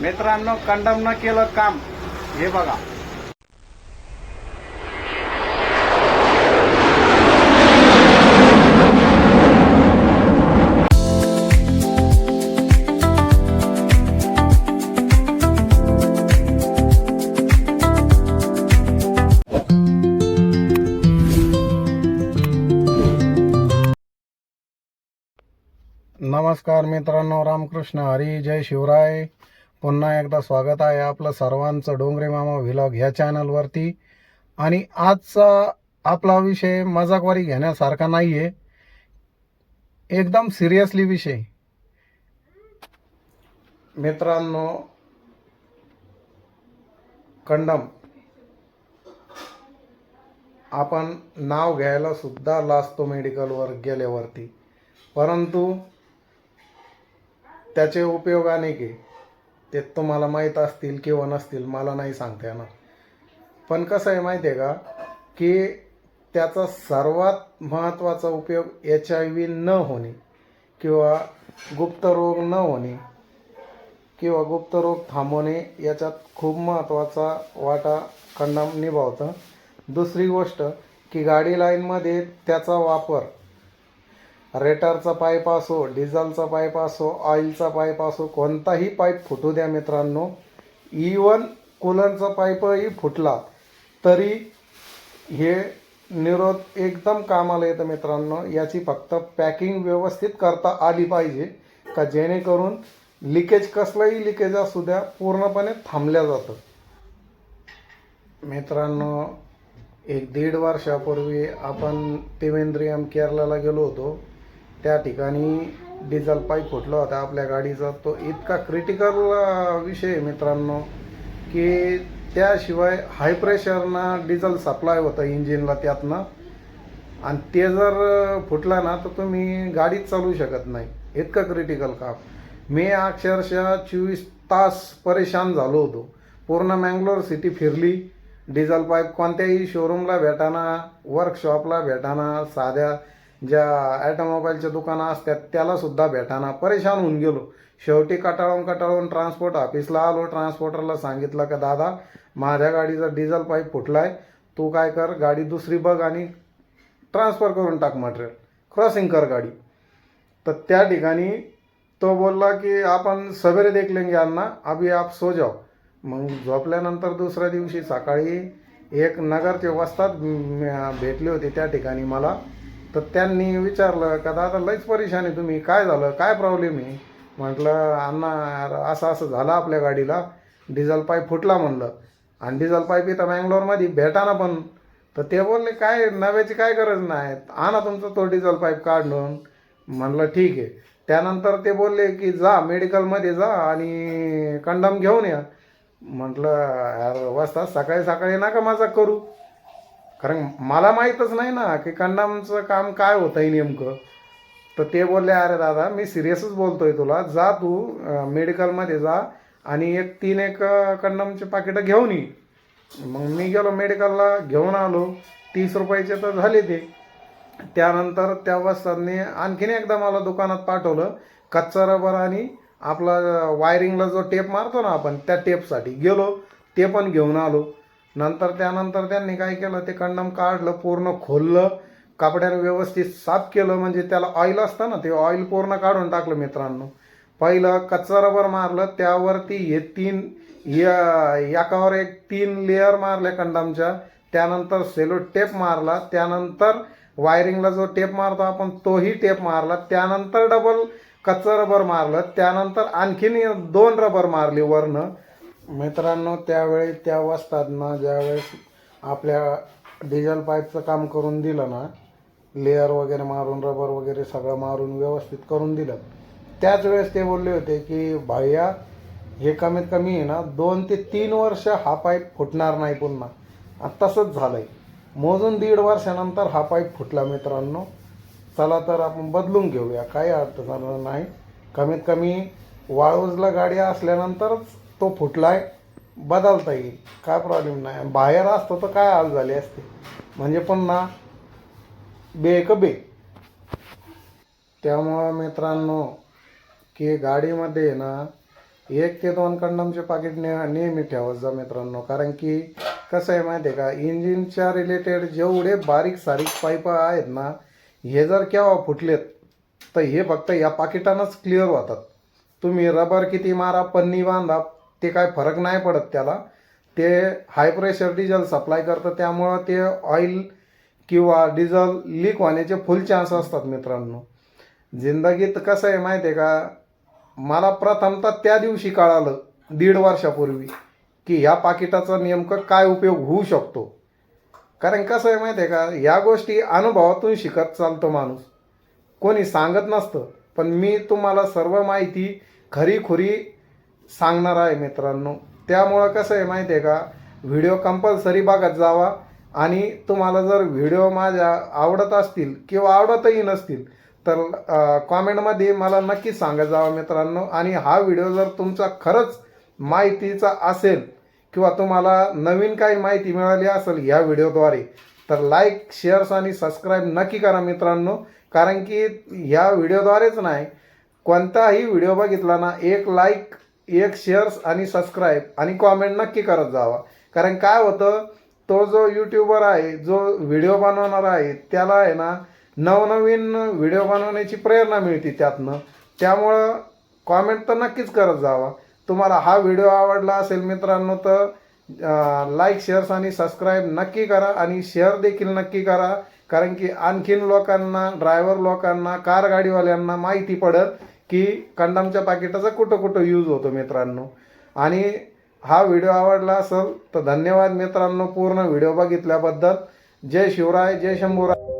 मित्रांनो कंडम न केलं काम. हे बघा. नमस्कार मित्रांनो रामकृष्ण हरी जय शिवराय. पुन्हा एकदा स्वागत आहे आपलं सर्वांचं डोंगरे मामा व्हिलॉग ह्या चॅनलवरती आणि आजचा आपला विषय मजाकवारी घेण्यासारखा नाही आहे एकदम सिरियसली विषय. मित्रांनो कंडम. आपण नाव घ्यायला सुद्धा लाजतो मेडिकलवर गेल्यावरती. परंतु त्याचे उपयोग अनेक आहे. ते तुम्हाला माहीत असतील किंवा नसतील मला नाही सांगता येणार. पण कसं आहे माहिती आहे का? की त्याचा सर्वात महत्त्वाचा उपयोग एच आय व्ही न होणे किंवा गुप्त रोग न होणे किंवा गुप्त रोग थांबवणे याच्यात खूप महत्त्वाचा वाटा कंडम निभावतं. दुसरी गोष्ट की गाडी लाईनमध्ये त्याचा वापर रेटरचा पाईप असो डिझेलचा पाईप असो ऑइलचा पाईप असो कोणताही पाईप फुटू द्या मित्रांनो. इवन कूलरचा पाईपही फुटला तरी हे निरोध एकदम कामाला येतं मित्रांनो. याची फक्त पॅकिंग व्यवस्थित करता आली पाहिजे का जेणेकरून लिकेज कसलंही लिकेज असू द्या पूर्णपणे थांबल्या जातं. मित्रांनो एक दीड वर्षापूर्वी आपण त्रिवेंद्रियम केरळाला गेलो होतो. त्या ठिकाणी डिझेल पाईप फुटला होता आपल्या गाडीचा. तो इतका क्रिटिकल विषय मित्रांनो की त्याशिवाय हाय प्रेशरनं डिझेल सप्लाय होतं इंजिनला त्यातनं. आणि ते जर फुटला ना तर तुम्ही गाडीच चालवू शकत नाही. इतकं क्रिटिकल काम. मी अक्षरशः चोवीस तास परेशान झालो होतो. पूर्ण मँगलोर सिटी फिरली. डिझेल पाईप कोणत्याही शोरूमला भेटाना वर्कशॉपला भेटाना साध्या ज्या ॲटोमोबाईलच्या दुकानं असतात त्याला सुद्धा भेटाना परेशान होऊन गेलो. शेवटी कटाळून कटाळून ट्रान्सपोर्ट ऑफिसला आलो. ट्रान्सपोर्टरला सांगितलं का दादा माझ्या गाडीचा डिझेल पाईप फुटलाय. तू काय कर गाडी दुसरी बघ आणि ट्रान्सफर करून टाक मटेरियल क्रॉसिंग कर गाडी. तर त्या ठिकाणी तो बोलला की आपण सवेरे देख लेंगे अण्णा अभी आप सो जाओ. मग झोपल्यानंतर दुसऱ्या दिवशी सकाळी एक नगरचे वस्तात भेटले होते त्या ठिकाणी मला. तर त्यांनी विचारलं का दादा लईच परेशान आहे तुम्ही. काय झालं? काय प्रॉब्लेम आहे? म्हटलं अण्णा यार असं असं झालं आपल्या गाडीला. डिझेल पाईप फुटला म्हणलं. आणि डिझेल पाईप इथं मँगलोरमध्ये भेटाना पण. तर ते बोलले काय नव्याची काय गरज नाही. आणा तुमचा तो डिझेल पाईप काढून. म्हणलं ठीक आहे. त्यानंतर ते बोलले की जा मेडिकलमध्ये जा आणि कंडम घेऊन या. म्हटलं यार वाजता सकाळी सकाळी नका माझा करू. कारण मला माहीतच नाही ना की कण्णामचं काम काय होतं आहे नेमकं. तर ते बोलले अरे दादा मी सिरियसच बोलतोय तुला. जा तू मेडिकलमध्ये जा आणि एक तीन एक अं, कंडमचे पाकिटं घेऊन ये. मग मी गेलो मेडिकलला घेऊन आलो. तीस रुपयाचे तर झाले ते. त्यानंतर त्या वस्तांनी आणखीन एकदा मला दुकानात पाठवलं कच्चा रबर आणि आपला वायरिंगला जो टेप मारतो ना आपण त्या टेपसाठी गेलो. ते पण घेऊन आलो. नंतर त्यानंतर त्यांनी काय केलं ते कंडम काढलं पूर्ण खोललं कापड्याने व्यवस्थित साफ केलं म्हणजे त्याला ऑइल असतं ना ते ऑइल पूर्ण काढून टाकलं मित्रांनो. पहिलं कच्चा रबर मारलं त्यावरती हे तीन या- एकावर एक तीन लेअर मारले कंडमच्या त्यानंतर सेलो टेप मारला त्यानंतर वायरिंगला जो टेप मारतो आपण तोही टेप मारला त्यानंतर डबल कच्चा रबर मारलं त्यानंतर आणखीन दोन रबर मारले वरनं. मित्रांनो त्यावेळी त्या वस्तादनं ज्यावेळेस आपल्या डिझेल पाईपचं काम करून दिलं ना लेअर वगैरे मारून रबर वगैरे सगळं मारून व्यवस्थित करून दिलं. त्याच वेळेस ते बोलले होते की भैया हे कमीत कमी आहे ना दोन ते तीन वर्ष हा पाईप फुटणार नाही पुन्हा. तसंच तसंच आहे मोजून दीड वर्षानंतर हा पाईप फुटला मित्रांनो. चला तर आपण बदलून घेऊया. काही अडचण नाही. कमीत कमी वाळूजला गाडी असल्यानंतरच तो फुटलाय बदलता येईल. काय प्रॉब्लेम नाही. बाहेर असतो तर काय हाल झाले असते? म्हणजे पुन्हा बे क बे. त्यामुळं मित्रांनो की गाडीमध्ये ना एक ते दोन कंडमचे पाकिट ने नेहमी ठेवत जा मित्रांनो. कारण की कसं आहे माहिती आहे का इंजिनच्या रिलेटेड जेवढे बारीक सारीक पाईप आहेत ना हे जर केव्हा फुटलेत तर हे फक्त या पाकिटानंच क्लिअर होतात. तुम्ही रबर किती मारा पन्नी बांधा ते काय फरक नाही पडत त्याला. ते हाय प्रेशर डिझेल सप्लाय करतं त्यामुळं ते ऑइल किंवा डिझेल लीक होण्याचे फुल चान्स असतात मित्रांनो. जिंदगीत कसं आहे माहिती आहे का? मला प्रथमतः त्या दिवशी कळालं दीड वर्षापूर्वी की ह्या पाकिटाचा नेमकं काय उपयोग होऊ शकतो. कारण कसं आहे माहिती आहे का? या गोष्टी अनुभवातून शिकत चालतो माणूस. कोणी सांगत नसतं पण मी तुम्हाला सर्व माहिती खरीखुरी सांगणार आहे मित्रांनो. त्यामुळं कसं आहे माहिती आहे का? व्हिडिओ कंपल्सरी बघत जावा आणि तुम्हाला जर व्हिडिओ माझ्या आवडत असतील किंवा आवडतही नसतील तर कॉमेंटमध्ये मला नक्की सांगत जावा मित्रांनो. आणि हा व्हिडिओ जर तुमचा खरंच माहितीचा असेल किंवा तुम्हाला नवीन काही माहिती मिळाली असेल ह्या व्हिडिओद्वारे तर लाईक शेअर्स आणि सबस्क्राईब नक्की करा मित्रांनो. कारण की ह्या व्हिडिओद्वारेच नाही कोणताही व्हिडिओ बघितला ना एक लाईक एक शेअर्स आणि सबस्क्राईब आणि कॉमेंट नक्की करत जावा. कारण काय होतं तो जो यूट्यूबर आहे जो व्हिडिओ बनवणार आहे त्याला आहे ना नवनवीन व्हिडिओ बनवण्याची प्रेरणा मिळते त्यातनं. त्यामुळं कॉमेंट तर नक्कीच करत जावा. तुम्हाला हा व्हिडिओ आवडला असेल मित्रांनो तर लाईक शेअर्स आणि सबस्क्राईब नक्की करा आणि शेअर देखील नक्की करा. कारण की आणखीन लोकांना ड्रायव्हर लोकांना कार गाडीवाल्यांना माहिती पडत की कंडमच्या पाकिटाचा कुठं कुठं यूज होतो मित्रांनो. आणि हा व्हिडिओ आवडला असेल तर धन्यवाद मित्रांनो. पूर्ण व्हिडिओ बघितल्याबद्दल. जय शिवराय जय शंभूराय.